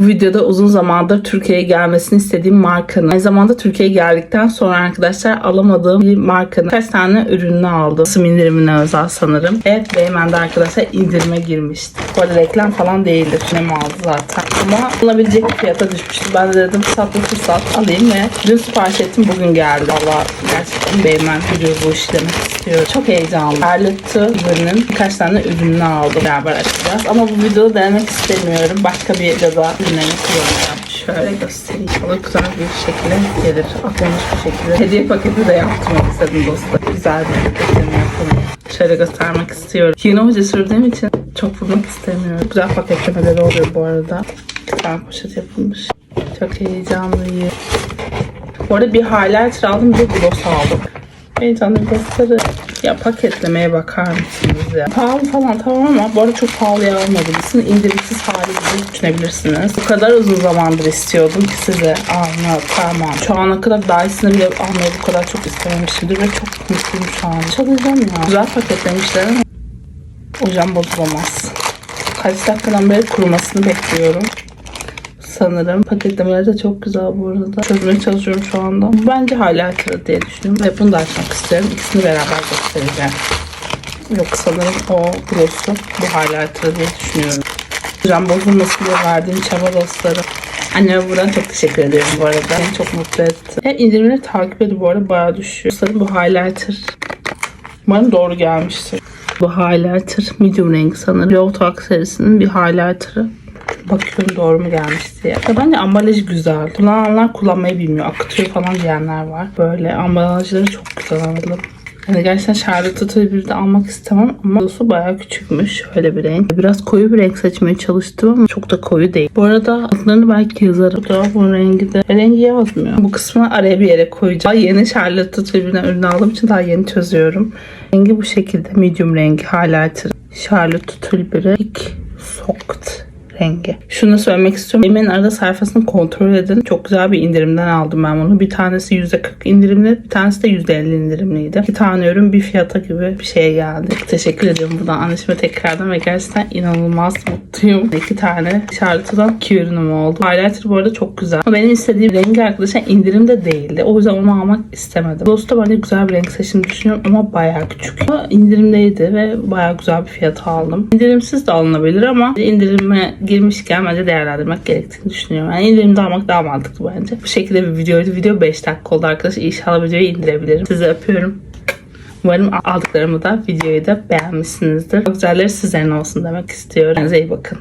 Bu videoda uzun zamandır Türkiye'ye gelmesini istediğim markanın, aynı zamanda Türkiye'ye geldikten sonra arkadaşlar alamadığım bir markanın kaç tane ürününü aldım. Sım indirimine özel sanırım. Evet Beymen'de arkadaşlar indirime girmişti. Bu arada reklam falan değildir. Ne aldı zaten. Ama alabilecek bir fiyata düşmüştü. Ben de dedim fırsatlı fırsat alayım ve dün sipariş ettim bugün geldi. Valla gerçekten Beymen biliyor bu işi demek istiyorum. Çok heyecanlı. Erlut'u ürünün birkaç tane ürününü aldım. Beraber açacağız. Ama bu videoda denemek istemiyorum. Başka bir videoda ürünlerini kullanacağım. Şöyle göstereyim. O güzel bir şekilde gelir. Atlamış bir şekilde. Hediye paketi de yaptırmak istedim dostlar. Güzel bir paketini yapalım. Şöyle göstermek istiyorum. Yeni hoca sürdüğüm için çok vurmak istemiyorum. Güzel paketlemeleri oluyor bu arada. Güzel poşet yapılmış. Çok heyecanlıyım. Bu arada bir highlighter aldım bir gloss aldım. Heyecanlı gösteri. Ya paketlemeye bakar mısınız ya? Pahalı falan tamam ama bu arada çok pahalıya almadım. Sizin indirimsiz hali düşünebilirsiniz. Bu kadar uzun zamandır istiyordum ki size anlatamam. Şu ana kadar Dyson'ı bile almayı bu kadar çok istememişimdir ve çok mutluyum şu an. Çalacağım ya. Güzel paketlemişler ama hocam bozulamaz. Kaç dakikadan beri kurumasını bekliyorum sanırım. Paketlemeleri de çok güzel bu arada. Çözmeye çalışıyorum şu anda. Bence hala kırı diye düşünüyorum. Ve bunu da açmak istiyorum. İkisini beraber göstereceğim. Yok sanırım o gloss'u bu hala kırı diye düşünüyorum. Can bozulmasın diye verdiğim çaba dostlarım. Anneme buradan çok teşekkür ediyorum bu arada. Beni çok mutlu etti. Hem indirimleri takip ediyor bu arada bayağı düşüyor. Dostlarım bu highlighter. Umarım doğru gelmiştir. Bu highlighter medium renk sanırım. Low Talk serisinin bir highlighter'ı. Bakıyorum doğru mu gelmiş diye. Ya bence ambalajı güzel. Kullananlar kullanmayı bilmiyor. Akıtıyor falan diyenler var. Böyle ambalajları çok güzel anladım. Yani gerçekten Charlotte Tilbury'de de almak istemem ama dosu bayağı küçükmüş. Şöyle bir renk. Biraz koyu bir renk seçmeye çalıştım ama çok da koyu değil. Bu arada adlarını belki yazarım. Fotoğrafın rengi de. Rengi yazmıyor. Bu kısmını araya bir yere koyacağım. Daha yeni Charlotte Tilbury'den ürün aldığım için daha yeni çözüyorum. Rengi bu şekilde. Medium rengi. Highlighter. Charlotte Tilbury. Big Soft rengi. Şunu söylemek istiyorum. Emin arada sayfasını kontrol edin. Çok güzel bir indirimden aldım ben bunu. Bir tanesi %40 indirimli, bir tanesi de %50 indirimliydi. İki tane ürün bir fiyata gibi bir şeye geldi. Teşekkür ediyorum buradan annişime tekrardan ve gerçekten inanılmaz mutluyum. İki tane Charlotte'dan iki ürünüm oldu. Highlighter bu arada çok güzel. Ama benim istediğim rengi arkadaşlar indirimde değildi. O yüzden onu almak istemedim. Dosta bence güzel bir renk seçtiğini düşünüyorum ama bayağı küçük. Ama indirimdeydi ve bayağı güzel bir fiyata aldım. İndirimsiz de alınabilir ama indirime girmişken bence değerlendirmek gerektiğini düşünüyorum. Yani indirimde almak daha mantıklı bence. Bu şekilde bir videoydu. Video 5 dakika oldu arkadaşlar. İnşallah videoyu indirebilirim. Sizi öpüyorum. Umarım aldıklarımı da videoyu da beğenmişsinizdir. Güzelleri sizlerin olsun demek istiyorum. Kendinize iyi bakın.